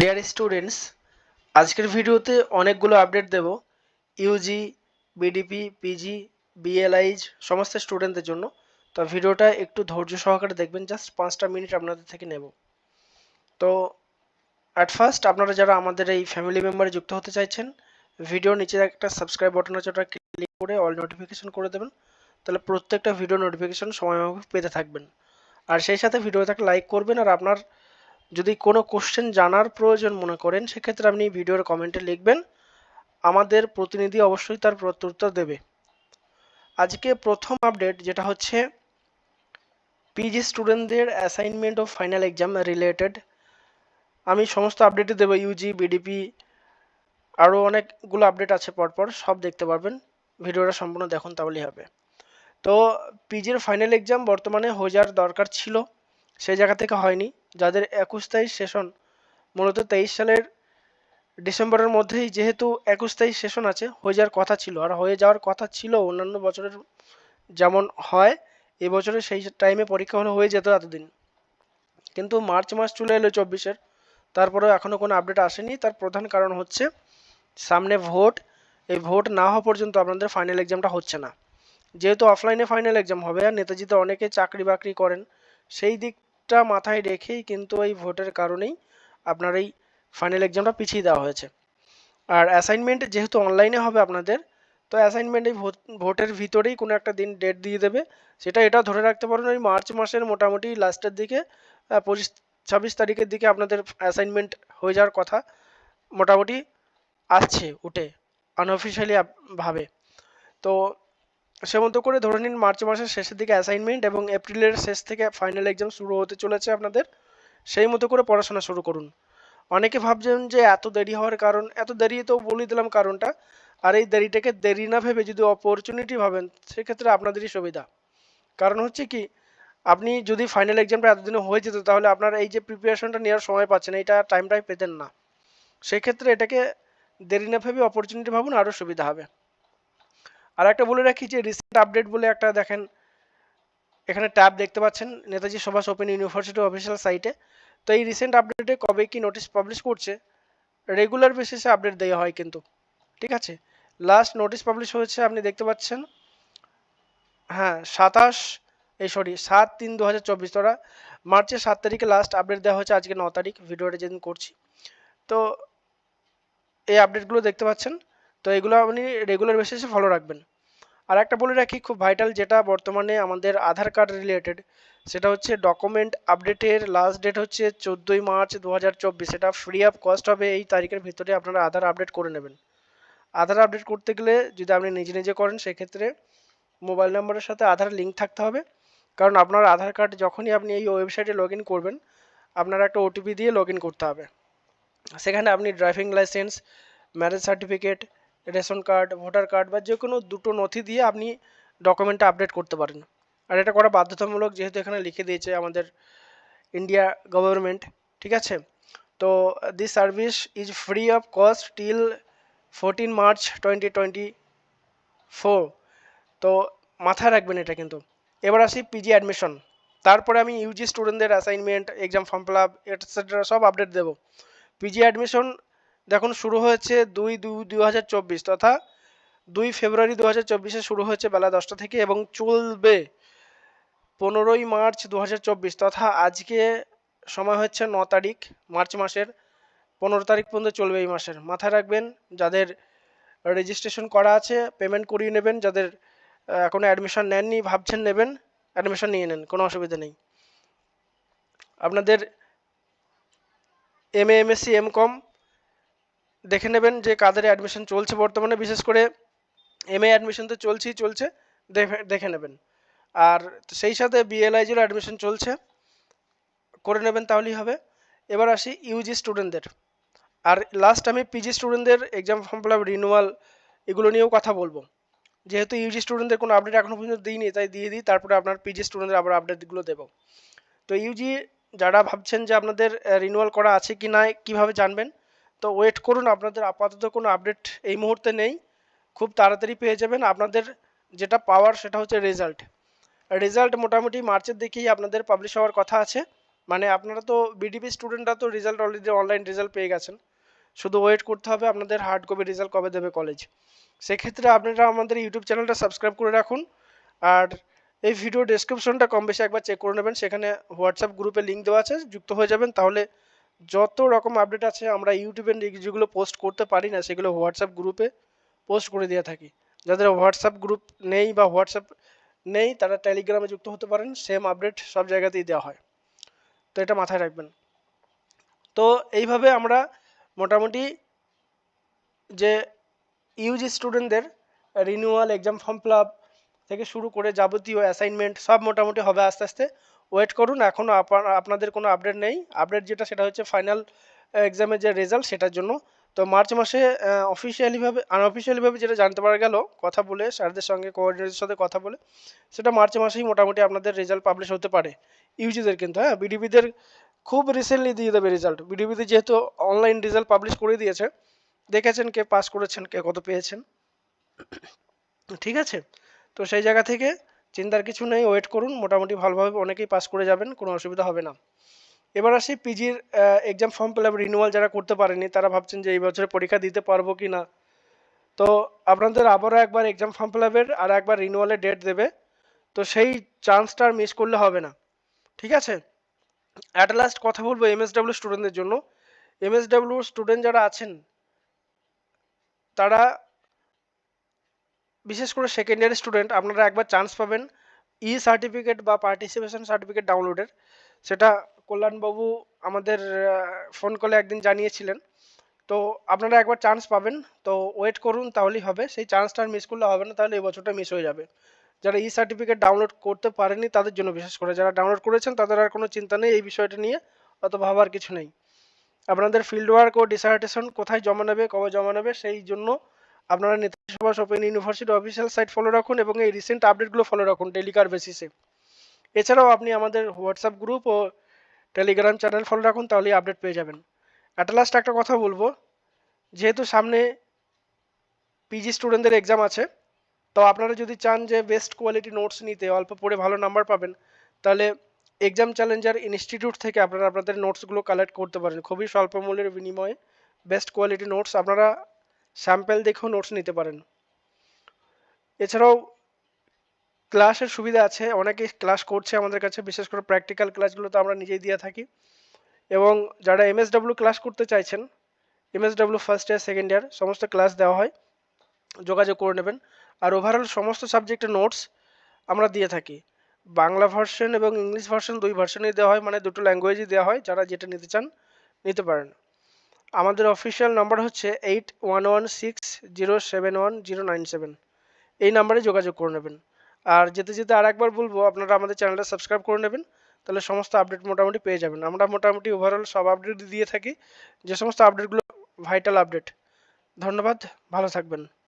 Dear students আজকের ভিডিওতে অনেকগুলো আপডেট দেব। ইউজি বিডিপি পিজি বিএলআইজ সমস্ত স্টুডেন্টদের জন্য। তো ভিডিওটা একটু ধৈর্য সহকারে দেখবেন জাস্ট পাঁচটা মিনিট আপনাদের থেকে নেব। তো অ্যাট ফার্স্ট আপনারা যারা আমাদের এই ফ্যামিলি মেম্বারে যুক্ত হতে চাইছেন ভিডিও নিচে একটা সাবস্ক্রাইব বাটন আছে, ওটা ক্লিক করে অল নোটিফিকেশন করে দেবেন। তাহলে প্রত্যেকটা ভিডিও নোটিফিকেশন সময়ভাবে পেতে থাকবেন। আর সেই সাথে ভিডিওতে একটা লাইক করবেন, আর আপনার যদি কোনো কোশ্চেন জানার প্রয়োজন মনে করেন, সেক্ষেত্রে আপনি ভিডিওর কমেন্টে লিখবেন। আমাদের প্রতিনিধি অবশ্যই তার প্রত্যুত্তর দেবে। আজকে প্রথম আপডেট যেটা হচ্ছে পিজি স্টুডেন্টদের অ্যাসাইনমেন্ট ও ফাইনাল এক্সাম রিলেটেড আমি সমস্ত আপডেটই দেবো ইউজি বিডিপি আরও অনেকগুলো আপডেট আছে পরপর, সব দেখতে পারবেন। ভিডিওটা সম্পূর্ণ দেখুন, তাহলেই হবে। তো পিজির ফাইনাল এক্সাম বর্তমানে হয়ে যাওয়ার দরকার ছিল। সেই জায়গা থেকে হয়নি। যাদের একুশ তারিখ সেশন, মূলত তেইশ সালের ডিসেম্বরের মধ্যেই যেহেতু একুশ তারিখ সেশন আছে, হয়ে যাওয়ার কথা ছিল। আর হয়ে যাওয়ার কথা ছিল অন্যান্য বছরের যেমন হয় এবছরে সেই টাইমে পরীক্ষা হলে হয়ে যেত এতদিন। কিন্তু মার্চ মাস চলে এলো চব্বিশের। তারপরেও এখনও কোনো আপডেট আসেনি। তার প্রধান কারণ হচ্ছে সামনে ভোট এই ভোট না হওয়া পর্যন্ত আপনাদের ফাইনাল এক্সামটা হচ্ছে না। যেহেতু অফলাইনে ফাইনাল এক্সাম হবে, আর নেতাজিতে অনেকে চাকরি বাকরি করেন, সেই দিকটা মাথায় রেখেই কিন্তু এই ভোটের কারণেই আপনার এই ফাইনাল এক্সামটা পিছিয়ে দেওয়া হয়েছে। আর অ্যাসাইনমেন্ট যেহেতু অনলাইনে হবে আপনাদের, তো অ্যাসাইনমেন্ট এই ভোটের ভিতরেই কোনো একটা দিন ডেট দিয়ে দেবে। সেটা এটা ধরে রাখতে পারেন, ওই মার্চ মাসের মোটামুটি লাস্টের দিকে পঁচিশ, ছাব্বিশ তারিখের দিকে আপনাদের অ্যাসাইনমেন্ট হয়ে যাওয়ার কথা মোটামুটি আসছে উঠে আনঅফিসিয়ালি ভাবে। তো সে মতো করে ধরে নিন মার্চ মাসের শেষের দিকে অ্যাসাইনমেন্ট এবং এপ্রিলের শেষ থেকে ফাইনাল এক্সাম শুরু হতে চলেছে আপনাদের। সেই মতো করে পড়াশোনা শুরু করুন। অনেকে ভাবছেন যে এত দেরি হওয়ার কারণ, এত দেরি তো বলে দিলাম কারণটা। আর এই দেরিটাকে দেরি না ভেবে যদি অপরচুনিটি ভাবেন, সেক্ষেত্রে আপনাদেরই সুবিধা। কারণ হচ্ছে কি, আপনি যদি ফাইনাল এক্সামটা এতদিনে হয়ে যেত, তাহলে আপনার এই যে প্রিপারেশনটা নেওয়ার সময় পাচ্ছেন, এটা টাইমটাই পেতেন না। সেক্ষেত্রে এটাকে দেরি না ভেবে অপরচুনিটি ভাবুন আরও সুবিধা হবে। আর একটা বলে রাখি যে রিসেন্ট আপডেট বলে একটা দেখেন, এখানে ট্যাব দেখতে পাচ্ছেন Netaji Subhas open university official সাইটে তো এই রিসেন্ট আপডেটে কবে কি নোটিশ পাবলিশ করছে? রেগুলার বেসিসে আপডেট দেওয়া হয় কিন্তু, ঠিক আছে? লাস্ট নোটিশ পাবলিশ হয়েছে, আপনি দেখতে পাচ্ছেন হ্যাঁ সাতাশ, এই সরি সাত তিন দু হাজার চব্বিশ তোরা মার্চের সাত তারিখে লাস্ট আপডেট দেওয়া হয়েছে, আজকে ন তারিখ ভিডিওটা যেদিন করছি। তো এই আপডেটগুলো দেখতে পাচ্ছেন তো এগুলো আপনি রেগুলার বেসিসে ফলো রাখবেন। আর একটা বলে রাখি, খুব ভাইটাল যেটা বর্তমানে আমাদের আধার কার্ড রিলেটেড সেটা হচ্ছে ডকুমেন্ট আপডেটের লাস্ট ডেট হচ্ছে চোদ্দোই মার্চ দু হাজার চব্বিশ। সেটা ফ্রি অফ কস্ট হবে, এই তারিখের ভিতরে আপনারা আধার আপডেট করে নেবেন। আধার আপডেট করতে গেলে যদি আপনি নিজে নিজে করেন, সেক্ষেত্রে মোবাইল নম্বরের সাথে আধার লিঙ্ক থাকতে হবে। কারণ আপনার আধার কার্ড যখনই আপনি এই ওয়েবসাইটে লগ করবেন, আপনার একটা ওটিপি দিয়ে লগ করতে হবে। সেখানে আপনি driving licence marriage certificate ration card, voter card বা যে কোনো দুটো নথি দিয়ে আপনি ডকুমেন্টটা আপডেট করতে পারেন। আর এটা করা বাধ্যতামূলক যেহেতু এখানে লিখে দিয়েছে আমাদের ইন্ডিয়া গভর্নমেন্ট, ঠিক আছে? তো this service is free of cost till fourteen March twenty twenty four তো মাথায় রাখবেন এটা কিন্তু। এবার আসি পিজি অ্যাডমিশন তারপরে আমি ইউজি স্টুডেন্টদের assignment exam form fill up etcetera সব আপডেট দেবো। পিজি অ্যাডমিশন দেখুন, শুরু হয়েছে দুই দুই দু হাজার চব্বিশ, তথা দুই ফেব্রুয়ারি দু হাজার চব্বিশে শুরু হয়েছে বেলা দশটা থেকে এবং চলবে পনেরোই মার্চ দু হাজার চব্বিশ, তথা আজকে সময় হচ্ছে ন তারিখ, মার্চ মাসের পনেরো তারিখ পর্যন্ত চলবে এই মাসের। মাথায় রাখবেন, যাদের রেজিস্ট্রেশন করা আছে পেমেন্ট করিয়ে নেবেন, যাদের এখনও অ্যাডমিশন নেননি, ভাবছেন নেবেন অ্যাডমিশন নিয়ে নেন, কোনো অসুবিধা নেই। আপনাদের M A MSc M Com দেখে নেবেন যে কাদের অ্যাডমিশন চলছে বর্তমানে। বিশেষ করে এম এ অ্যাডমিশন তো চলছেই চলছে, দেখে নেবেন। আর সেই সাথে বিএলআইজিরও অ্যাডমিশন চলছে, করে নেবেন তাহলেই হবে। এবার আসি ইউজি স্টুডেন্টদের আর লাস্ট আমি পিজি স্টুডেন্টদের exam form fill up renewal এগুলো নিয়েও কথা বলব। যেহেতু ইউজি স্টুডেন্টদের কোনো আপডেট এখনও পর্যন্ত দিইনি, তাই দিয়ে দিই, তারপরে আপনার পিজি স্টুডেন্টদের আবার আপডেটগুলো দেবো। তো ইউজি যারা ভাবছেন যে আপনাদের রিনুয়াল করা আছে কি না কীভাবে জানবেন তো ওয়েট করুন, আপনাদের আপাতত কোনো আপডেট এই মুহূর্তে নেই। খুব তাড়াতাড়ি পেয়ে যাবেন। আপনাদের যেটা পাওয়ার সেটা হচ্ছে রেজাল্ট রেজাল্ট মোটামুটি মার্চের দিকেই আপনাদের পাবলিশ হওয়ার কথা আছে। মানে আপনারা তো বিডিপি স্টুডেন্টরা তো রেজাল্ট অলরেডি অনলাইন রেজাল্ট পেয়ে গেছেন। শুধু ওয়েট করতে হবে আপনাদের হার্ড কপি রেজাল্ট কবে দেবে কলেজ সেক্ষেত্রে আপনারা আমাদের ইউটিউব চ্যানেলটা সাবস্ক্রাইব করে রাখুন। আর এই ভিডিও ডেসক্রিপশনটা কম বেশি একবার চেক করে নেবেন। সেখানে হোয়াটসঅ্যাপ গ্রুপে লিঙ্ক দেওয়া আছে। যুক্ত হয়ে যাবেন। তাহলে যত রকম আপডেট আছে, আমরা ইউটিউবে যেগুলো পোস্ট করতে পারি না, সেগুলো হোয়াটসঅ্যাপ গ্রুপে পোস্ট করে দিয়ে থাকি। যাদের হোয়াটসঅ্যাপ গ্রুপ নেই বা হোয়াটসঅ্যাপ নেই, তারা টেলিগ্রামে যুক্ত হতে পারেন সেম আপডেট সব জায়গাতেই দেওয়া হয়। তো এটা মাথায় রাখবেন। তো এইভাবে আমরা মোটামুটি যে ইউজি স্টুডেন্টদের রিনিউয়াল এক্সাম ফর্ম ফিল থেকে শুরু করে যাবতীয় অ্যাসাইনমেন্ট সব মোটামুটি হবে আস্তে আস্তে ওয়েট করুন এখনও আপনাদের কোনো আপডেট নেই। আপডেট যেটা সেটা হচ্ছে ফাইনাল এক্সামের যে রেজাল্ট সেটার জন্য। তো মার্চ মাসে অফিসিয়ালিভাবে আনঅফিসিয়ালিভাবে যেটা জানতে পারা গেল, কথা বলে, স্যারদের সঙ্গে কোঅর্ডিনেটরের সাথে কথা বলে, সেটা মার্চ মাসেই মোটামুটি আপনাদের রেজাল্ট পাবলিশ হতে পারে। ইউজিদের কিন্তু হ্যাঁ বিডিবিদের খুব রিসেন্টলি দিয়ে দেবে রেজাল্ট বিডিবিতে যেহেতু অনলাইন রেজাল্ট পাবলিশ করে দিয়েছে, দেখেছেন কে পাস করেছেন, কে কত পেয়েছেন। ঠিক আছে? তো সেই জায়গা থেকে চিন্তার কিছু নেই ওয়েট করুন, মোটামুটি ভালোভাবে অনেকেই পাস করে যাবেন, কোনো অসুবিধা হবে না। এবার আসি পিজির exam form fill up renewal যারা করতে পারেনি, তারা ভাবছেন যে এই বছরে পরীক্ষা দিতে পারব কি না। তো আপনাদের আবারও একবার এক্সাম ফর্ম ফিল আপের আর একবার রিনিউয়ালের ডেট দেবে। তো সেই চান্সটা আর মিস করলে হবে না। ঠিক আছে? অ্যাট লাস্ট কথা বলব এমএসডাব্লিউ স্টুডেন্টদের জন্য। এমএসডাব্লিউ স্টুডেন্ট যারা আছেন, তারা বিশেষ করে সেকেন্ড ইয়ার স্টুডেন্ট আপনারা একবার চান্স পাবেন ই সার্টিফিকেট বা পার্টিসিপেশন সার্টিফিকেট ডাউনলোডের সেটা কল্যাণবাবু আমাদের ফোন কলে একদিন জানিয়েছিলেন। তো আপনারা একবার চান্স পাবেন। তো ওয়েট করুন, তাহলেই হবে। সেই চান্সটা আর মিস করলে হবে না, তাহলে এই বছরটা মিস হয়ে যাবে। যারা ই সার্টিফিকেট ডাউনলোড করতে পারেনি, তাদের জন্য বিশেষ করে। যারা ডাউনলোড করেছেন, তাদের আর কোনো চিন্তা নেই, এই বিষয়টা নিয়ে অত ভাবার কিছু নেই। আপনাদের ফিল্ড ওয়ার্ক ও ডিসার্টেশন কোথায় জমা নেবে, কবে জমা নেবে, সেই জন্য আপনারা Netaji Subhas open university official site follow রাখুন এবং এই রিসেন্ট আপডেটগুলো ফলো রাখুন টেলিকার বেসিসে এছাড়াও আপনি আমাদের হোয়াটসঅ্যাপ গ্রুপ ও টেলিগ্রাম চ্যানেল ফলো রাখুন, তাহলেই আপডেট পেয়ে যাবেন। অ্যাট লাস্ট একটা কথা বলব, যেহেতু সামনে পিজি স্টুডেন্টদের এক্সাম আছে, তো আপনারা যদি চান যে বেস্ট কোয়ালিটি নোটস নিতে, অল্প পড়ে ভালো নাম্বার পাবেন, তাহলে এক্সাম চ্যালেঞ্জার ইনস্টিটিউট থেকে আপনারা আপনাদের নোটসগুলো কালেক্ট করতে পারেন। খুবই স্বল্প মূল্যের বিনিময়ে বেস্ট কোয়ালিটি নোটস আপনারা স্যাম্পেল দেখেও নোটস নিতে পারেন। এছাড়াও ক্লাসের সুবিধা আছে অনেকে ক্লাস করছে আমাদের কাছে, বিশেষ করে প্র্যাকটিক্যাল ক্লাসগুলো তো আমরা নিজেই দিয়ে থাকি। এবং যারা এমএসডাব্লিউ ক্লাস করতে চাইছেন MSW first year second year সমস্ত ক্লাস দেওয়া হয়, যোগাযোগ করে নেবেন। আর ওভারঅল সমস্ত সাবজেক্টের নোটস আমরা দিয়ে থাকি। বাংলা ভার্সন এবং ইংলিশ ভার্সন দুই ভার্সনেই দেওয়া হয় মানে দুটো ল্যাঙ্গুয়েজই দেওয়া হয়, যারা যেটা নিতে চান, নিতে পারেন। আমাদের অফিসিয়াল নাম্বার হচ্ছে eight one one six zero seven one zero nine seven এই নাম্বারে যোগাযোগ করে নেবেন। আর যেতে যেতে আর একবার বলব, আপনারা আমাদের চ্যানেলটা সাবস্ক্রাইব করে নেবেন, তাহলে সমস্ত আপডেট মোটামুটি পেয়ে যাবেন। আমরা মোটামুটি ওভারঅল সব আপডেট দিয়ে থাকি। যে সমস্ত আপডেটগুলো ভাইটাল আপডেট ধন্যবাদ, ভালো থাকবেন।